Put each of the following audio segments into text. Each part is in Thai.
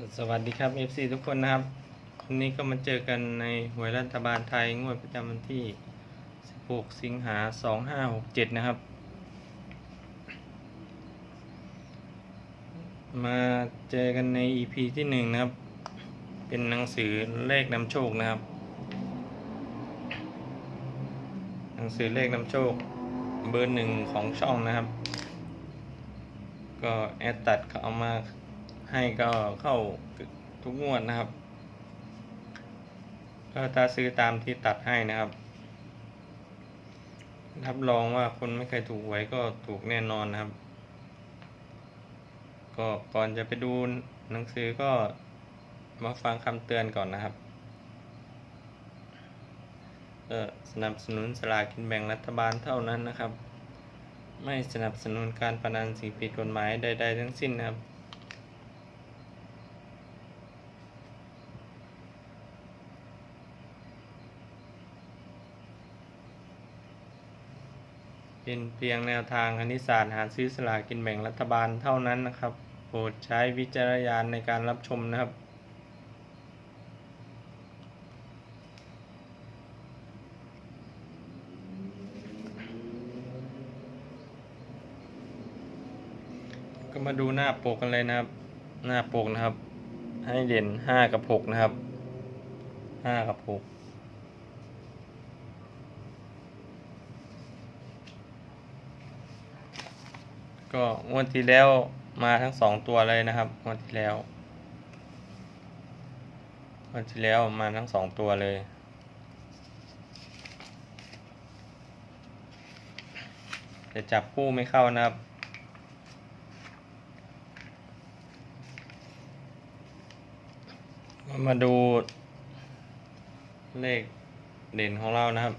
สวัสดีครับ FC ทุกคนนะครับ วันนี้ก็มาเจอกันในหวยรัฐบาลไทย งวดประจำวันที่ 16 สิงหา 2567 นะครับ มาเจอกันใน EP ที่ 1 นะครับ เป็นหนังสือเลขนำโชคนะครับ หนังสือเลขนำโชคเบอร์หนึ่งของช่องนะครับ ก็แอดตัดเขาเอามา ให้ก็เข้าทุกงวดนะครับก็ถ้าซื้อตามที่ตัดให้นะครับ รับรองว่าคนไม่เคยถูกหวยก็ถูกแน่นอนนะครับ ก็ก่อนจะไปดูหนังสือก็มาฟังคำเตือนก่อนนะครับเออสนับสนุนสลากกินแบ่งรัฐบาลเท่านั้นนะครับ ไม่สนับสนุนการพนันสิ่งผิดกฎหมายใดๆทั้งสิ้นนะครับ เป็นเพียงแนวทางคณิตศาสตร์หาซื้อสลากกินแบ่งรัฐบาลเท่านั้นนะครับโปรดใช้วิจารณญาณในการรับชมนะครับก็มาดูหน้าปกกันเลยนะครับ หน้าปกนะครับ ให้เด่นห้ากับหกนะครับห้ากับหก ก็งวดที่แล้วมาทั้งสองตัวเลยนะครับงวดที่แล้วงวดที่แล้วมาทั้งสองตัวเลยแต่จับคู่ไม่เข้านะครับมาดูเลขเด่นของเรานะครับ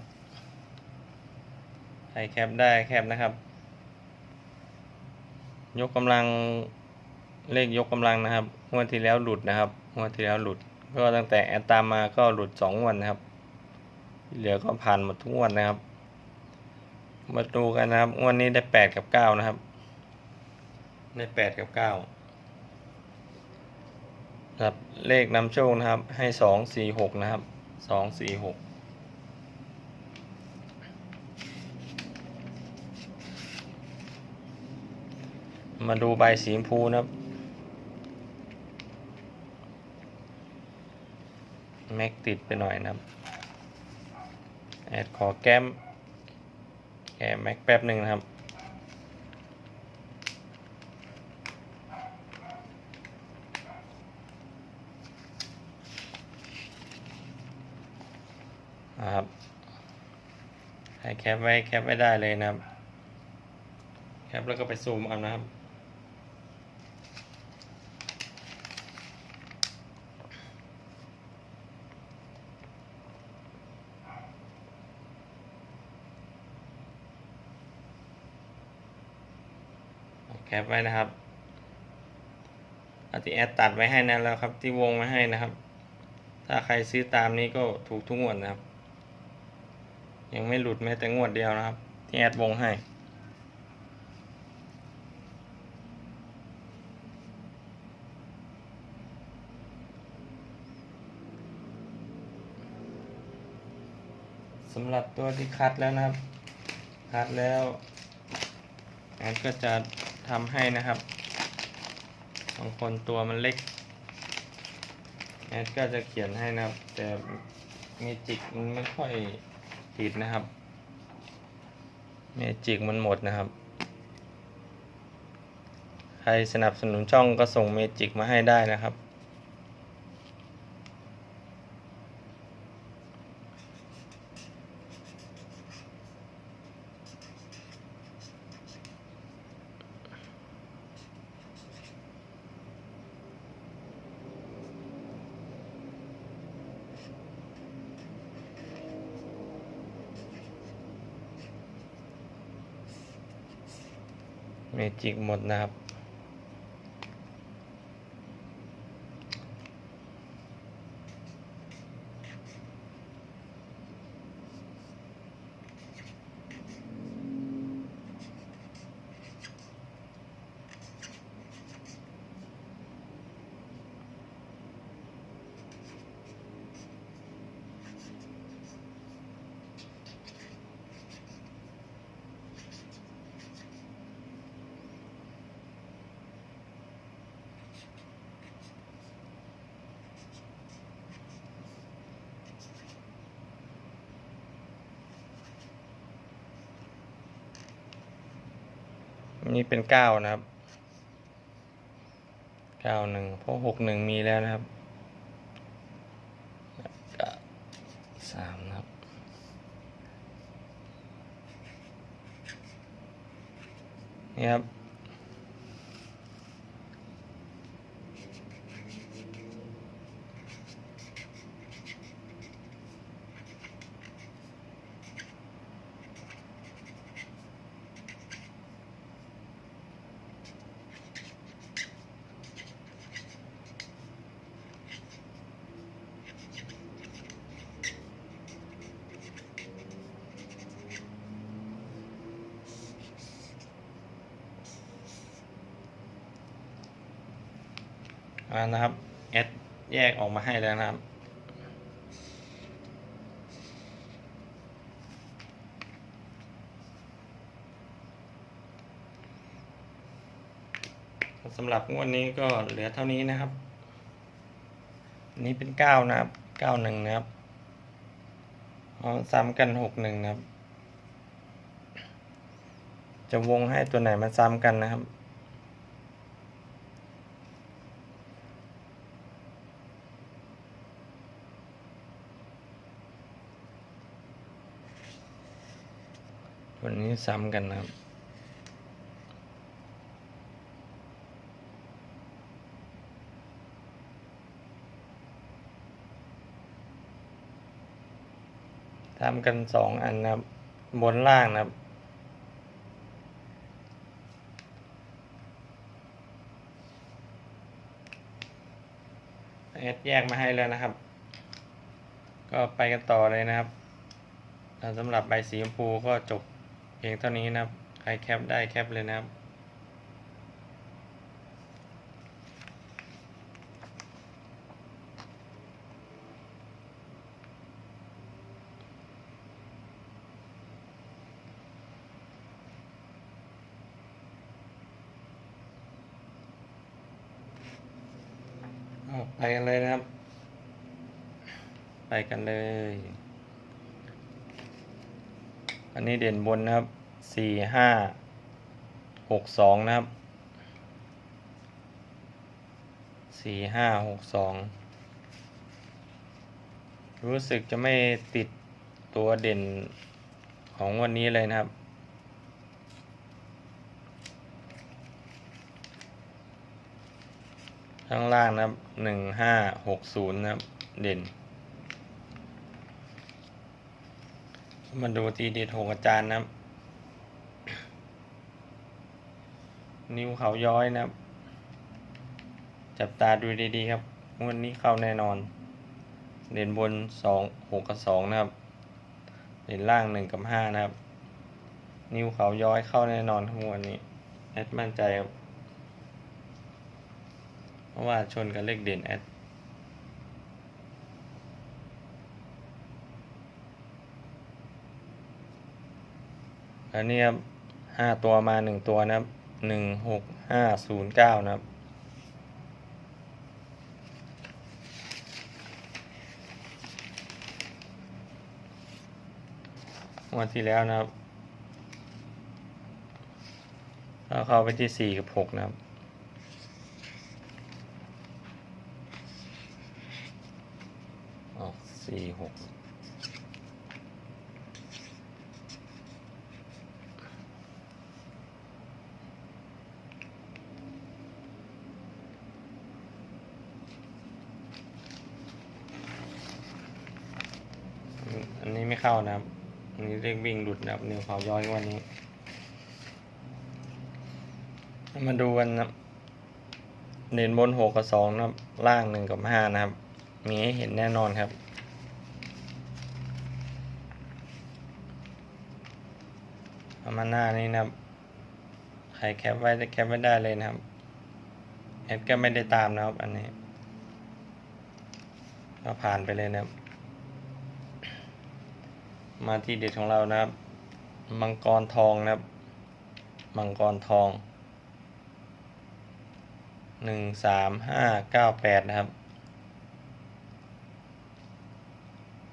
ใครแคปได้แคปนะครับ ยกกำลังเลขยกกำลังนะครับงวดที่แล้วหลุดนะครับงวดที่แล้วหลุด ก็ตั้งแต่แอดตามมาก็หลุดสองงวันนะครับที่เหลือก็ผ่านหมดทุกงวันนะครับ มาดูกันนะครับงวดนี้ได้แปดกับเก้านะครับ ได้แปดกับเก้าครับเลขนำโชคนะครับ ให้สองสี่หกนะครับสองสี่หก มาดูใบสีชมพูนะครับแม็กติดไปหน่อยนะครับแอดขอแก้มแก้มแม็กแป๊บหนึ่งนะครับนะครับให้แคปไว้แคปไว้ได้เลยนะครับ แคปแล้วก็ไปซูมเอานะครับ ปไว้นะครับอาที่แอดตัดไว้ให้นะแล้วครับ ที่วงไว้ให้นะครับ ถ้าใครซื้อตามนี้ก็ถูกทุกงวดนะครับ ยังไม่หลุดแม้แต่งวดเดียวนะครับ ที่แอดวงให้สำหรับตัวที่คัดแล้วนะครับ คัดแล้วแอดก็จะ ทำให้นะครับบางคนตัวมันเล็กแอดก็จะเขียนให้นะครับ แต่เมจิกมันไม่ค่อยติดนะครับเมจิกมันหมดนะครับ ใครสนับสนุนช่องก็ส่งเมจิกมาให้ได้นะครับ จิกหมดนะครับ นี่เป็นเก้านะครับเก้าหนึ่งเพราะหกหนึ่งมีแล้วนะครับก้าสามนะครับนี่ครับ นะครับแอดแยกออกมาให้แล้วนะครับ สำหรับงวดนี้ก็เหลือเท่านี้นะครับ นี้เป็นเก้านะครับเก้าหนึ่งนะครับเอาซ้ำกันหกหนึ่งนะครับ จะวงให้ตัวไหนมาซ้ำกันนะครับ วันนี้ซ้ำกันนะครับ ทำกันสองอันนะครับ บนล่างนะครับเอดแยกมาให้แล้วนะครับ ก็ไปกันต่อเลยนะครับสำหรับใบสีชมพูก็จบ พียงเท่านี้นะครับ ใครแคปได้แคปเลยนะครับ ไปกันเลยนะครับ ไปกันเลย อันนี้เด่นบนนะครับสี่ห้าหกสองนะครับสี่ห้าหกสองรู้สึกจะไม่ติดตัวเด่นของวันนี้เลยนะครับ ข้างล่างนะครับหนึ่งห้าหกศูนย์นะครับ เด่น มาดูทีเด็ดหกอาจารย์นะครับ นิ้วเขาย้อยนะครับ จับตาดูดีๆครับงวันนี้เข้าแน่นอน เด่นบนสองหกกับสองนะครับ เด่นล่างหนึ่งกับห้านะครับ นิ้วเขาย้อยเข้าแน่นอนทั้งวันนี้แอดมั่นใจครับ เพราะว่าชนกับเลขเด่นแอด อันนี้ครับห้าตัวมาหนึ่งตัวนะครับหนึ่งหกห้าศูนย์เก้านะครับวันที่แล้วนะครับเราเข้าไปที่สี่กับหกนะครับออกสี่หกอันนี้ไม่ เข้านะครับอันนี้เรียกวิ่งหลุดนะครับนิวเขาย้อยวันนี้ มาดูกันนะเด่นบนหกกับสองนะครับ ล่างหนึ่งกับห้านะครับ มีให้เห็นแน่นอนครับประมาหน้านี้นะครับใครแคปไว้จะแคปไว้ได้เลยนะครับแอดก็ไม่ได้ตามนะครับ อันนี้ ก็ผ่านไปเลยนะครับ มาที่เด็ดของเรานะครับ มังกรทองนะครับ มังกรทองหนึ่งสามห้าเก้าแปดนะครับ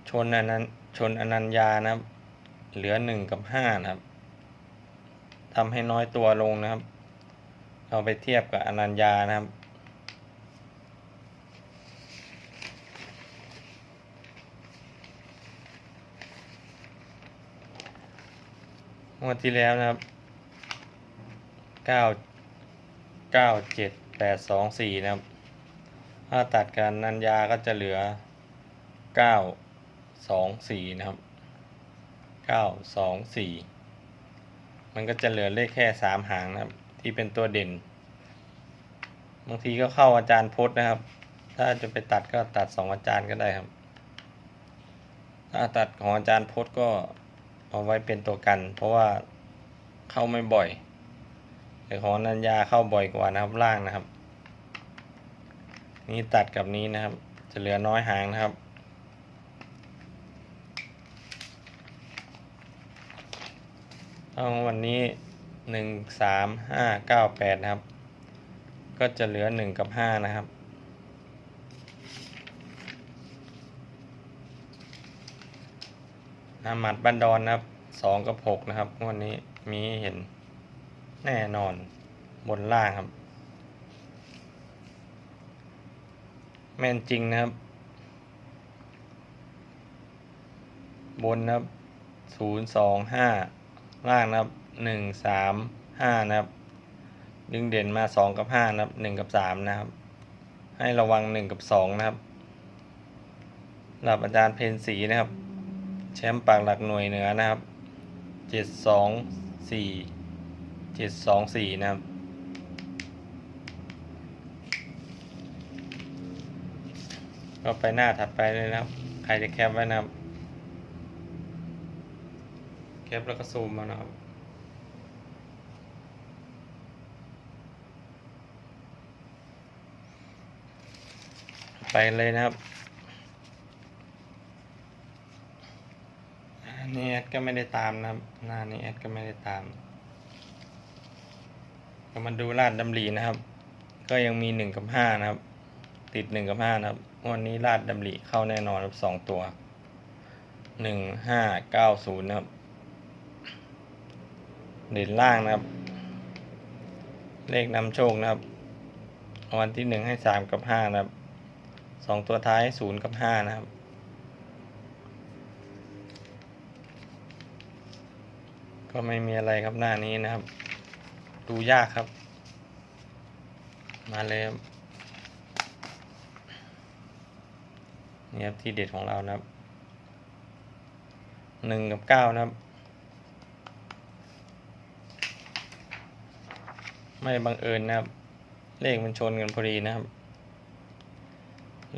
ชนอนันชนอนัญญานะครับ เหลือหนึ่งกับห้านะครับทำให้น้อยตัวลงนะครับ เอาไปเทียบกับอนัญญานะครับ วดที่แล้วนะครับ เก้าเก้าเจ็ดแปดสองสี่นะครับ ถ้าตัดกันนันยาก็จะเหลือเก้าสองสี่นะครับเก้าสองสี่มันก็จะเหลือเลขแค่สามหางนะครับ ที่เป็นตัวเด่น บางทีก็เข้าอาจารย์พจน์นะครับ ถ้าจะไปตัดก็ตัดสองอาจารย์ก็ได้ครับ ถ้าตัดของอาจารย์พจน์ก็ เอาไว้เป็นตัวกัน เพราะว่าเข้าไม่บ่อย แต่ของนัญญาเข้าบ่อยกว่านะครับล่างนะครับ นี่ตัดกับนี้นะครับ จะเหลือน้อยหางนะครับเอาวันนี้หนึ่งสามห้าเก้าแปดนะครับ ก็จะเหลือหนึ่งกับห้านะครับ อามัดบันดอนนะครับสองกับหกนะครับ วันนี้มีเห็นแน่นอนบนล่างครับ แม่นจริงนะครับ บนนะครับศูนย์สองห้าล่างนะครับหนึ่งสามห้านะครับดึงเด่นมาสองกับห้านะครับหนึ่งกับสามนะครับ ให้ระวังหนึ่งกับสองนะครับหลับอาจารย์เพนสีนะครับ แชมป์ปากหลักหน่วยเหนือนะครับเจ็ดสองสี่เจ็ดสองสี่นะครับก็ไปหน้าถัดไปเลยนะครับ ใครจะแคปไว้นะครับ แคปแล้วก็ซูมมานะครับไปเลยนะครับ อั นนี้แอดก็ไม่ได้ตามนะครับ หน้านี้แอดก็ไม่ได้ตามก็มาดูลาดดำรีนะครับ ก็ยังมีหนึ่งกับห้านะครับ ติดหนึ่งกับห้านะครับวันนี้ลาดดำริเข้าแน่นอนครับสองตัวหนึ่งห้าเก้าศูนย์นะครับ เด่นล่างนะครับ เลขนำโชคนะครับวันที่หนึ่งให้สามกับห้านะครับสองตัวท้ายศูนย์กับห้านะครับ ก็ไม่มีอะไรครับหน้านี้นะครับ ดูยากครับ มาเลยนี่ครับที่เด็ดของเรานะครับหนึ่งกับเก้านะครับ ไม่บังเอิญนะครับ เลขมันชนกันพอดีนะครับ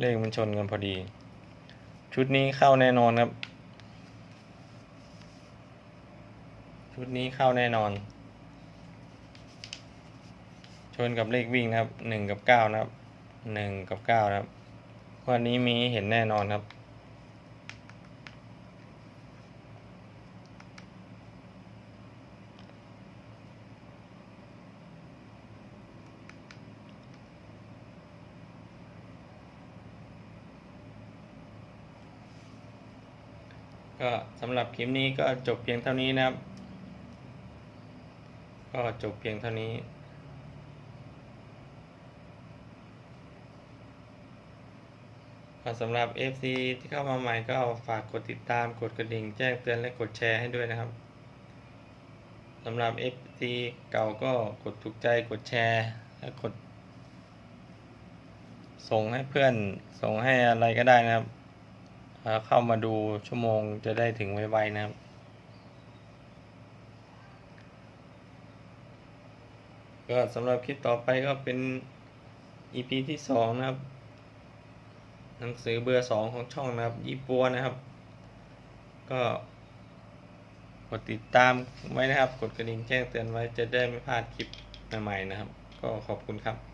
เลขมันชนกันพอดี ชุดนี้เข้าแน่นอนครับ ชุดนี้เข้าแน่นอน ชนกับเลขวิ่งนะครับหนึ่งกับเก้านะครับหนึ่งกับเก้านะครับ วันนี้มีเห็นแน่นอนครับก็สำหรับคลิปนี้ก็จบเพียงเท่านี้นะครับ ก็จบเพียงเท่านี้ก็สำหรับ FC ที่เข้ามาใหม่ก็ฝากกดติดตามกดกระดิ่งแจ้งเตือนและกดแชร์ให้ด้วยนะครับสำหรับ FC เก่าก็กดถูกใจกดแชร์และกด ส่งให้เพื่อนส่งให้อะไรก็ได้นะครับเอ่อเข้ามาดูชั่วโมงจะได้ถึงไวๆนะครับ ก็สำหรับคลิปต่อไปก็เป็น EP ที่สองนะครับ หนังสือเบอร์สองของช่องนะครับ ยี่ปัวนะครับ ก็กดติดตามไว้นะครับ กดกระดิ่งแจ้งเตือนไว้จะได้ไม่พลาดคลิปใหม่ๆนะครับ ก็ขอบคุณครับ